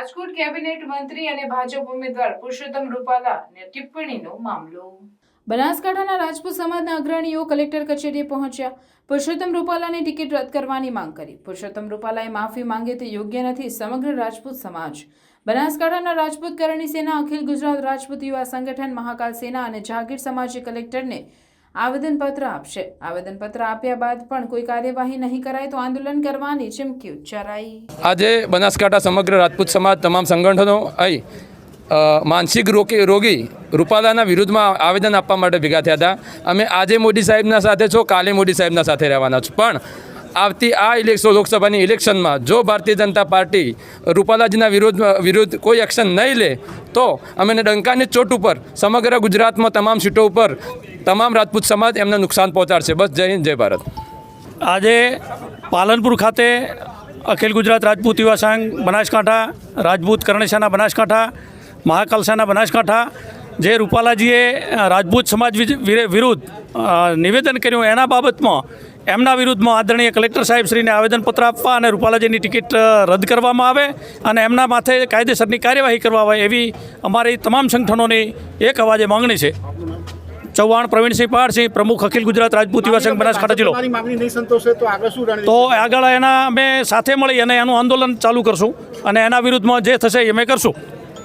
Rajkot cabinet મંત્રી અને ભાજપ ઉમેદવાર પુરુષોત્તમ રૂપાલાને ટિપ્પણીનો મામલો. બનાસકાંઠાના રાજપૂત સમાજના અગ્રણીઓ કલેક્ટર કચેરીએ પહોંચ્યા. પુરુષોત્તમ રૂપાલાની ટિકિટ રદ કરવાની માંગ કરી. પુરુષોત્તમ રૂપાલાએ માફી માંગે તે યોગ્ય નથી, સમગ્ર રાજપૂત સમાજ. બનાસકાંઠાના રાજપૂત કરણી સેના, અખિલ ગુજરાત રાજપૂત યુવા સંગઠન, મહાકાલ સેના અને જાગીર સમાજે કલેક્ટરને આવેદનપત્ર આપશે. આવેદનપત્ર આપ્યા બાદ પણ કોઈ કાર્યવાહી નહીં કરાય તો આંદોલન કરવાની ચીમકી ઉચ્ચારાઈ. આજે બનાસકાંઠા સમગ્ર રાજપૂત સમાજ, તમામ સંગઠનો અહીં માનસિક રોગી રોગી રૂપાલાના વિરુદ્ધમાં આવેદન આપવા માટે ભેગા થયા હતા. અમે આજે મોદી સાહેબના સાથે છો, કાલે મોદી સાહેબના સાથે રહેવાના છો. પણ આવતી આ ઇલેક્શન લોકસભાની ઇલેક્શનમાં જો ભારતીય જનતા પાર્ટી રૂપાલાજીના વિરુદ્ધ વિરુદ્ધ કોઈ એક્શન નહીં લે, તો અમે ડંકાની ચોટ ઉપર, સમગ્ર ગુજરાતમાં તમામ સીટો ઉપર, તમામ રાજપૂત સમાજ એમને નુકસાન પહોંચાડશે. બસ જય હિન્દ, જય ભારત. આજે પાલનપુર ખાતે અખિલ ગુજરાત રાજપૂત યુવા સંઘ બનાસકાંઠા, રાજપૂત કરણેશાના બનાસકાંઠા, મહાકાલસાના બનાસકાંઠા જે રૂપાલાજીએ રાજપૂત સમાજ વિરુદ્ધ નિવેદન કર્યું એના બાબતમાં એમના વિરુદ્ધમાં આદરણીય કલેક્ટર સાહેબ શ્રીને આવેદનપત્ર આપવા અને રૂપાલાજીની ટિકિટ રદ કરવામાં આવે અને એમના માથે કાયદેસરની કાર્યવાહી કરવા આવે એવી અમારી તમામ સંગઠનોની એક અવાજે માંગણી છે. ચૌહાણ પ્રવીણસિંહ પહાડસિંહ પ્રમુખ અખિલ ગુજરાત રાજપૂત યુવા સંઘ બનાસકાંઠા જિલ્લો. તો આગળ એના અમે સાથે મળી અને એનું આંદોલન ચાલુ કરશું અને એના વિરુદ્ધમાં જે થશે એ અમે કરશું.